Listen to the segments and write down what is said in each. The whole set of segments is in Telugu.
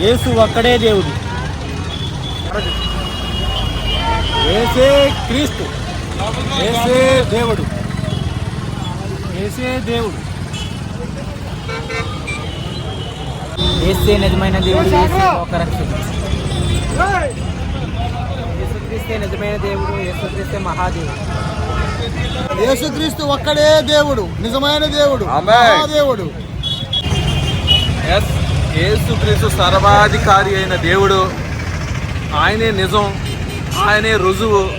యేసు ఒక్కడే దేవుడు. ఏసే క్రీస్తు. ఏసే దేవుడు. ఏసే దేవుడు. ఏసే నిజమైన దేవుడు ఒక రక్షకుడు. యేసుక్రీస్తే నిజమైన దేవుడు యేసుక్రీస్తే మహాదేవుడు. యేసుక్రీస్తు ఒక్కడే దేవుడు నిజమైన దేవుడు ఆమేన్. దేవుడు ఎస్ యేసుక్రీస్తు సర్వాధికారి అయిన దేవుడు. ఆయనే నిజం ఆయనే రుజువు.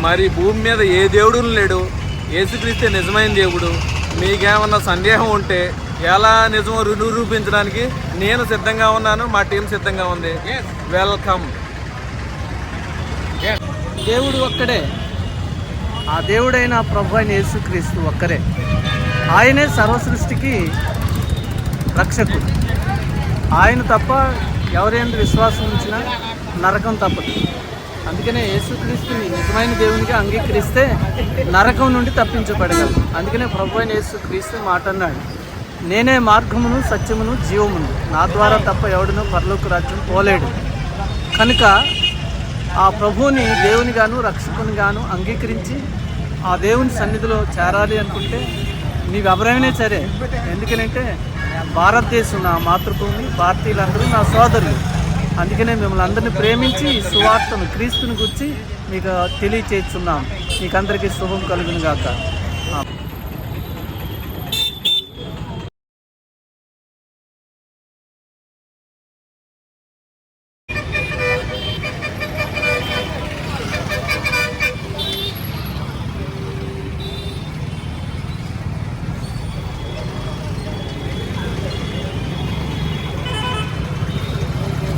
మరి భూమి మీద ఏ దేవుడు లేడు? యేసుక్రీస్తే నిజమైన దేవుడు. మీకేమన్నా సందేహం ఉంటే ఎలా నిజం నిరూపించడానికి నేను సిద్ధంగా ఉన్నాను మా టీం సిద్ధంగా ఉంది. వెల్కమ్. దేవుడు ఒక్కడే. ఆ దేవుడైన ప్రభు అయిన యేసుక్రీస్తు ఒక్కరే ఆయనే సర్వ సృష్టికి రక్షకుడు. ఆయన తప్ప ఎవరైనా విశ్వాసం ఉంచినా నరకం తప్పదు. అందుకనే యేసుక్రీస్తుని నిజమైన దేవునికి అంగీకరిస్తే నరకం నుండి తప్పించబడగలం. అందుకనే ప్రభు అయిన యేసుక్రీస్తు మాట అన్నాడు నేనే మార్గమును సత్యమును జీవమును. నా ద్వారా తప్ప ఎవడునూ పరలోక రాజ్యం పోలేడు. కనుక ఆ ప్రభువుని దేవునిగాను రక్షకునిగాను అంగీకరించి ఆ దేవుని సన్నిధిలో చేరాలి అనుకుంటే నీవు ఎవరైనా సరే ఎందుకనంటే భారతదేశం నా మాతృభూమి భారతీయులందరూ నా సోదరులు. అందుకనే మిమ్మల్ని అందరినీ ప్రేమించి ఈ సువార్తను క్రీస్తుని గురించి మీకు తెలియచేస్తున్నాం. మీకందరికీ శుభం కలుగును గాక.